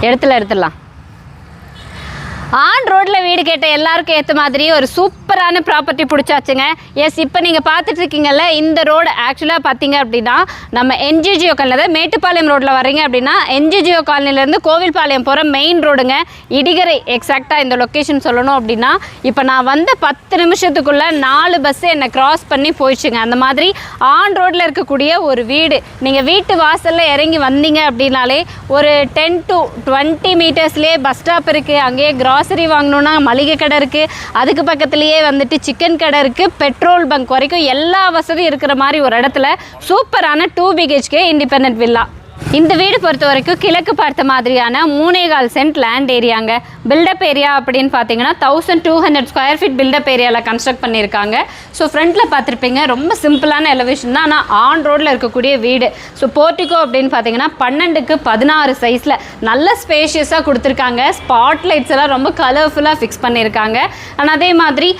இடத்துல எடுத்துடலாம். ஆன் ரோட்டில் வீடு கேட்ட எல்லாருக்கும் ஏற்ற மாதிரி ஒரு சூப்பரான ப்ராப்பர்ட்டி பிடிச்சாச்சுங்க. எஸ் இப்போ நீங்கள் பார்த்துட்டு இருக்கீங்கல்ல இந்த ரோடு ஆக்சுவலாக பார்த்தீங்க அப்படின்னா நம்ம என்ஜிஜிஓ காலனி மேட்டுப்பாளையம் ரோட்டில் வரீங்க அப்படின்னா என்ஜிஜிஓ காலனிலேருந்து கோவில்பாளையம் போகிற மெயின் ரோடுங்க இடிகரை எக்ஸாக்டாக இந்த லொக்கேஷன் சொல்லணும் அப்படின்னா இப்போ நான் வந்த பத்து நிமிஷத்துக்குள்ளே நாலு பஸ்ஸு என்னை கிராஸ் பண்ணி போயிடுச்சுங்க. அந்த மாதிரி ஆன் ரோட்டில் இருக்கக்கூடிய ஒரு வீடு நீங்கள் வீட்டு வாசலில் இறங்கி வந்தீங்க அப்படின்னாலே ஒரு டென் டு டுவெண்ட்டி மீட்டர்ஸ்லேயே பஸ் ஸ்டாப் இருக்குது அங்கேயே க்ராசரி வாங்கணுன்னா மளிகை கடை இருக்குது அதுக்கு பக்கத்துலேயே வந்துட்டு சிக்கன் கடை இருக்குது பெட்ரோல் பங்க் வரைக்கும் எல்லா வசதியும் இருக்கிற மாதிரி ஒரு இடத்துல சூப்பரான டூ பிஹெச்கே இண்டிபெண்ட் வில்லா இந்த வீடு பொறுத்த வரைக்கும் கிழக்கு பார்த்த மாதிரியான மூணேகால் சென்ட் லேண்ட் ஏரியாங்க பில்டப் ஏரியா அப்படின்னு பார்த்தீங்கன்னா thousand two hundred square feet built up ஏரியாவில் கன்ஸ்ட்ரக்ட் பண்ணியிருக்காங்க ஸோ ஃப்ரண்ட்டில் பார்த்துருப்பீங்க ரொம்ப சிம்பிளான எலவேஷன் தான். ஆனால் ஆன் ரோட்டில் இருக்கக்கூடிய வீடு. ஸோ போர்ட்டிகோ அப்படின்னு பார்த்தீங்கன்னா பன்னெண்டுக்கு பதினாறு சைஸில் நல்ல ஸ்பேஷியஸாக கொடுத்துருக்காங்க. ஸ்பாட் லைட்ஸ் எல்லாம் ரொம்ப கலர்ஃபுல்லாக ஃபிக்ஸ் பண்ணியிருக்காங்க ஆனால் அதே மாதிரி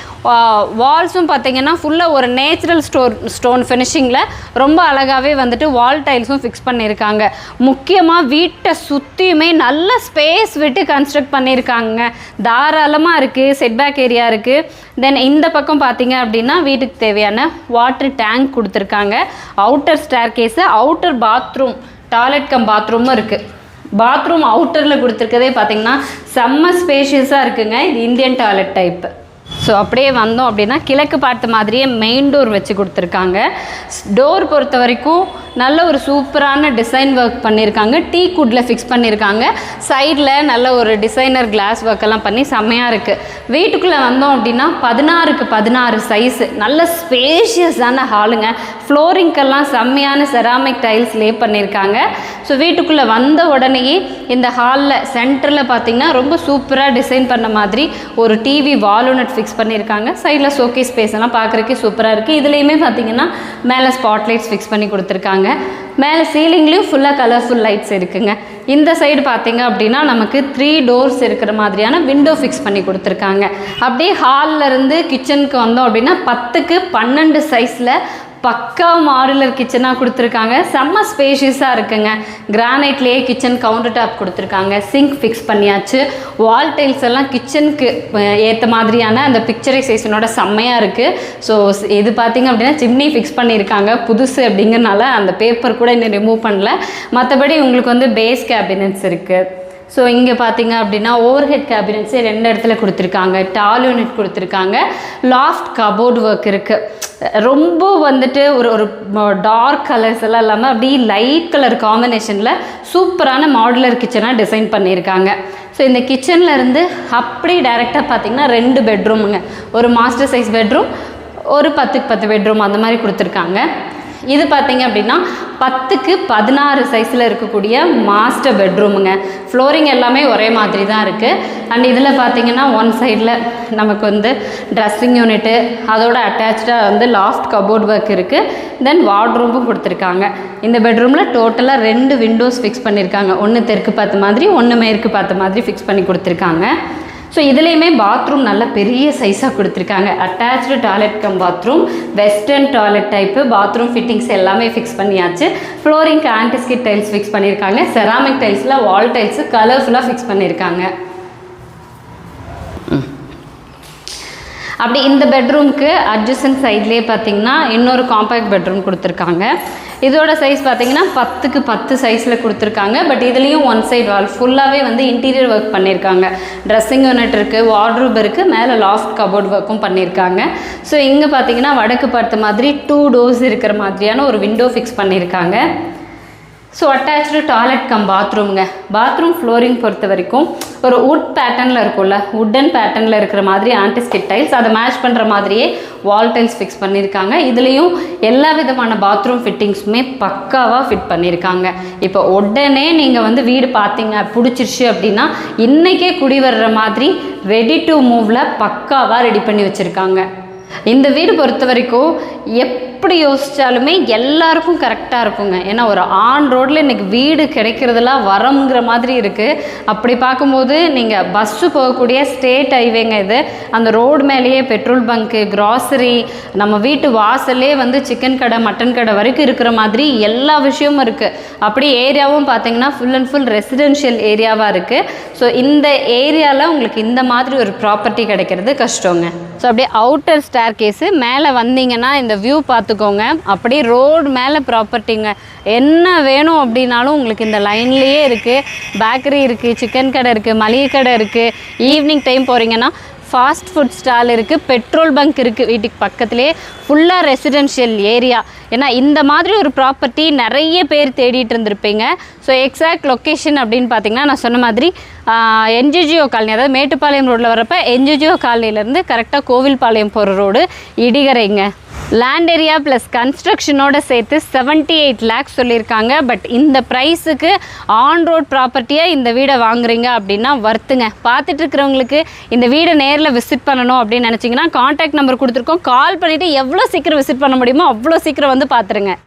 வால்ஸும் பார்த்தீங்கன்னா ஃபுல்லாக ஒரு நேச்சுரல் ஸ்டோர் ஸ்டோன் ஃபினிஷிங்கில் ரொம்ப அழகாகவே வந்துட்டு வால் டைல்ஸும் ஃபிக்ஸ் பண்ணியிருக்காங்க முக்கியமாக வீட்டை சுற்றியுமே நல்ல ஸ்பேஸ் விட்டு கன்ஸ்ட்ரக்ட் பண்ணியிருக்காங்க. தாராளமாக இருக்குது செட்பேக் ஏரியா இருக்குது தென் இந்த பக்கம் பார்த்தீங்க அப்படின்னா வீட்டுக்கு தேவையான வாட்டர் டேங்க் கொடுத்துருக்காங்க. Outer staircase outer bathroom toilet cum பாத்ரூமும் இருக்குது பாத்ரூம் அவுட்டரில் கொடுத்துருக்கதே பார்த்தீங்கன்னா செம்ம ஸ்பேஷியஸாக இருக்குங்க. இது இந்தியன் டாய்லெட் டைப்பு ஸோ அப்படியே வந்தோம் அப்படின்னா கிழக்கு பார்த்த மாதிரியே மெயின் டோர் வச்சு கொடுத்துருக்காங்க. டோர் பொறுத்த வரைக்கும் நல்ல ஒரு சூப்பரான டிசைன் ஒர்க் பண்ணியிருக்காங்க டீ குட்டில் ஃபிக்ஸ் பண்ணியிருக்காங்க சைடில் நல்ல ஒரு டிசைனர் கிளாஸ் ஒர்க்கெல்லாம் பண்ணி செம்மையாக இருக்குது வீட்டுக்குள்ளே வந்தோம் அப்படின்னா பதினாறுக்கு பதினாறு சைஸு நல்ல ஸ்பேஷியஸான ஹாலுங்க ஃப்ளோரிங்க்கெல்லாம் செம்மையான செராமிக் டைல்ஸ் லே பண்ணியிருக்காங்க ஸோ வீட்டுக்குள்ளே வந்த உடனேயே இந்த ஹாலில் சென்டரில் பார்த்தீங்கன்னா ரொம்ப சூப்பராக டிசைன் பண்ண மாதிரி ஒரு டிவி வாலுனட் ஃபிக்ஸ் பண்ணியிருக்காங்க சைடில் ஷோகே ஸ்பேஸ் எல்லாம் பார்க்குறக்கே சூப்பராக இருக்குது இதுலேயுமே பார்த்தீங்கன்னா மேலே ஸ்பாட்லைட்ஸ் ஃபிக்ஸ் பண்ணி கொடுத்துருக்காங்க. மேலே சீலிங்லேயும் ஃபுல்லாக கலர்ஃபுல் லைட்ஸ் இருக்குங்க. இந்த சைடு பார்த்தீங்க அப்படின்னா நமக்கு த்ரீ டோர்ஸ் இருக்கிற மாதிரியான விண்டோ ஃபிக்ஸ் பண்ணி கொடுத்துருக்காங்க. அப்படியே ஹாலில் இருந்து கிச்சனுக்கு வந்தோம் அப்படின்னா பத்துக்கு பன்னெண்டு சைஸில் பக்கா மாடுலர் கிச்சனாக கொடுத்துருக்காங்க. செம்ம ஸ்பேஷியஸாக இருக்குங்க. கிரானைட்லேயே கிச்சன் கவுண்டர் டாப் கொடுத்துருக்காங்க. சிங்க் ஃபிக்ஸ் பண்ணியாச்சு. வால் டைல்ஸ் எல்லாம் கிச்சனுக்கு ஏற்ற மாதிரியான அந்த பிக்சரைசேஷனோட செம்மையாக இருக்குது ஸோ இது பார்த்தீங்க அப்படின்னா சிம்னி ஃபிக்ஸ் பண்ணியிருக்காங்க. புதுசு அப்படிங்கிறனால அந்த பேப்பர் கூட இன்னும் ரிமூவ் பண்ணல. மற்றபடி உங்களுக்கு வந்து பேஸ் கேபினட்ஸ் இருக்குது ஸோ இங்கே பார்த்தீங்க அப்படின்னா ஓவர் ஹெட் கேபினட்ஸே ரெண்டு இடத்துல கொடுத்துருக்காங்க. டால் யூனிட் கொடுத்துருக்காங்க. லாஃப்ட் கபோர்டு ஒர்க் இருக்குது ரொம்ப வந்துட்டு ஒரு ஒரு டார்க் கலர்ஸ் எல்லாம் இல்லாமல் அப்படியே லைட் கலர் காம்பினேஷனில் சூப்பரான மாடுலர் கிச்சனாக டிசைன் பண்ணியிருக்காங்க. ஸோ இந்த கிச்சனில் இருந்து அப்படியே டைரெக்டாக பார்த்தீங்கன்னா ரெண்டு பெட்ரூமுங்க ஒரு மாஸ்டர் சைஸ் பெட்ரூம் ஒரு பத்துக்கு பத்து பெட்ரூம் அந்த மாதிரி கொடுத்துருக்காங்க. இது பார்த்தீங்க அப்படின்னா பத்துக்கு பதினாறு சைஸில் இருக்கக்கூடிய மாஸ்டர் பெட்ரூமுங்க ஃப்ளோரிங் எல்லாமே ஒரே மாதிரி தான் இருக்குது அண்ட் இதில் பார்த்தீங்கன்னா ஒன் சைடில் நமக்கு வந்து ட்ரெஸ்ஸிங் யூனிட்டு அதோட அட்டாச்சாக வந்து லாஃப்ட் கபோர்ட் ஒர்க் இருக்குது தென் வார்ட்ரூமும் கொடுத்துருக்காங்க. இந்த பெட்ரூமில் டோட்டலாக ரெண்டு விண்டோஸ் ஃபிக்ஸ் பண்ணியிருக்காங்க ஒன்று தெற்கு பார்த்த மாதிரி ஒன்று மேற்கு பார்த்த மாதிரி ஃபிக்ஸ் பண்ணி கொடுத்துருக்காங்க. ஸோ இதுலேயுமே பாத்ரூம் நல்ல பெரிய சைஸாக கொடுத்துருக்காங்க. Attach toilet cum bathroom western toilet type bathroom fittings எல்லாமே ஃபிக்ஸ் பண்ணியாச்சு. ஃப்ளோரிங்க்கு ஆன்டிஸ்கிட் டைல்ஸ் ஃபிக்ஸ் பண்ணியிருக்காங்க. செராமிக் டைல்ஸில் வால் டைல்ஸு கலர்ஃபுல்லாக ஃபிக்ஸ் பண்ணியிருக்காங்க. அப்படி இந்த பெட்ரூம்க்கு அட்ஜஸ்டன் சைட்லேயே பார்த்தீங்கன்னா இன்னொரு காம்பேக்ட் பெட்ரூம் கொடுத்துருக்காங்க. இதோட சைஸ் பார்த்தீங்கன்னா பத்துக்கு பத்து சைஸில் கொடுத்துருக்காங்க. பட் இதுலேயும் ஒன் சைடு வால் ஃபுல்லாகவே வந்து இன்டீரியர் ஒர்க் பண்ணியிருக்காங்க. ட்ரெஸ்ஸிங் யூனிட் இருக்குது வார்ட்ரூப் இருக்குது மேலே லாஃப்ட் கபோர்ட் ஒர்க்கும் பண்ணியிருக்காங்க. ஸோ இங்கே பார்த்தீங்கன்னா வடக்கு பார்த்த மாதிரி டூ டோர்ஸ் இருக்கிற மாதிரியான ஒரு விண்டோ ஃபிக்ஸ் பண்ணியிருக்காங்க. ஸோ அட்டாச்சு டாய்லெட் கம் பாத்ரூமுங்க பாத்ரூம் ஃப்ளோரிங் பொறுத்த வரைக்கும் ஒரு வுட் பேட்டர்னில் இருக்கும்ல. வுட்டன் பேட்டர்னில் இருக்கிற மாதிரி ஆன்டிஸ்கிட் டைல்ஸ் அதை மேட்ச் பண்ணுற மாதிரியே வால் டைல்ஸ் ஃபிக்ஸ் பண்ணியிருக்காங்க. இதுலேயும் எல்லா விதமான பாத்ரூம் ஃபிட்டிங்ஸுமே பக்காவாக ஃபிட் பண்ணியிருக்காங்க. இப்போ உடனே நீங்கள் வந்து வீடு பார்த்தீங்க பிடிச்சிருச்சு அப்படின்னா இன்றைக்கே குடி வர்ற மாதிரி ரெடி டு மூவில் பக்காவாக ரெடி பண்ணி வச்சுருக்காங்க. இந்த வீடு பொறுத்த வரைக்கும் எப் எப்படி யோசித்தாலுமே எல்லாருக்கும் கரெக்டாக இருக்குங்க. ஏன்னா ஒரு ஆன் ரோட்டில் இன்றைக்கி வீடு கிடைக்கிறதுலாம் வரம்ங்கிற மாதிரி இருக்குது அப்படி பார்க்கும்போது நீங்கள் பஸ்ஸு போகக்கூடிய ஸ்டேட் ஹைவேங்க இது. அந்த ரோடு மேலேயே பெட்ரோல் பங்க்கு கிராசரி நம்ம வீட்டு வாசல்லே வந்து சிக்கன் கடை மட்டன் கடை வரைக்கும் இருக்கிற மாதிரி எல்லா விஷயமும் இருக்குது அப்படி ஏரியாவும் பார்த்தீங்கன்னா ஃபுல் அண்ட் ஃபுல் ரெசிடென்ஷியல் ஏரியாவாக இருக்குது ஸோ இந்த ஏரியாவில் உங்களுக்கு இந்த மாதிரி ஒரு ப்ராப்பர்ட்டி கிடைக்கிறது கஷ்டங்க. ஸோ அப்படியே அவுட்டர் ஸ்டேர் கேஸு மேலே வந்தீங்கன்னா இந்த வியூ பார்த்து பார்த்துக்கோங்க அப்படியே ரோடு மேலே ப்ராப்பர்ட்டிங்க என்ன வேணும் அப்படின்னாலும் உங்களுக்கு இந்த லைன்லேயே இருக்குது பேக்கரி இருக்குது சிக்கன் கடை இருக்குது மளிகை கடை இருக்குது ஈவினிங் டைம் போகிறீங்கன்னா ஃபாஸ்ட் ஃபுட் ஸ்டால் இருக்குது பெட்ரோல் பங்க் இருக்குது வீட்டுக்கு பக்கத்துலேயே ஃபுல்லாக ரெசிடென்ஷியல் ஏரியா ஏன்னா இந்த மாதிரி ஒரு ப்ராப்பர்ட்டி நிறைய பேர் தேடிட்டு இருந்திருப்பீங்க. ஸோ எக்ஸாக்ட் லொக்கேஷன் அப்படின்னு பார்த்தீங்கன்னா நான் சொன்ன மாதிரி என்ஜிஜிஓ காலனி. அதாவது மேட்டுப்பாளையம் ரோட்டில் வரப்போ என்ஜிஜிஓ காலனிலேருந்து கரெக்டாக கோவில்பாளையம் போகிற ரோடு இடிகரைங்க. லேண்ட் ஏரியா ப்ளஸ் கன்ஸ்ட்ரக்ஷனோட சேர்த்து செவன்ட்டி எயிட் லேக்ஸ் சொல்லியிருக்காங்க. பட் இந்த ப்ரைஸுக்கு ஆன் ரோட் ப்ராப்பர்ட்டியாக இந்த வீடை வாங்குறீங்க அப்படின்னா வர்த்துங்க பார்த்துட்டு இருக்கிறவங்களுக்கு இந்த வீடை நேரில் விசிட் பண்ணணும் அப்படின்னு நினச்சிங்கன்னா காண்டாக்ட் நம்பர் கொடுத்துருக்கோம். கால் பண்ணிவிட்டு எவ்வளோ சீக்கிரம் விசிட் பண்ண முடியுமோ அவ்வளோ சீக்கிரம் வந்து பார்த்துருங்க.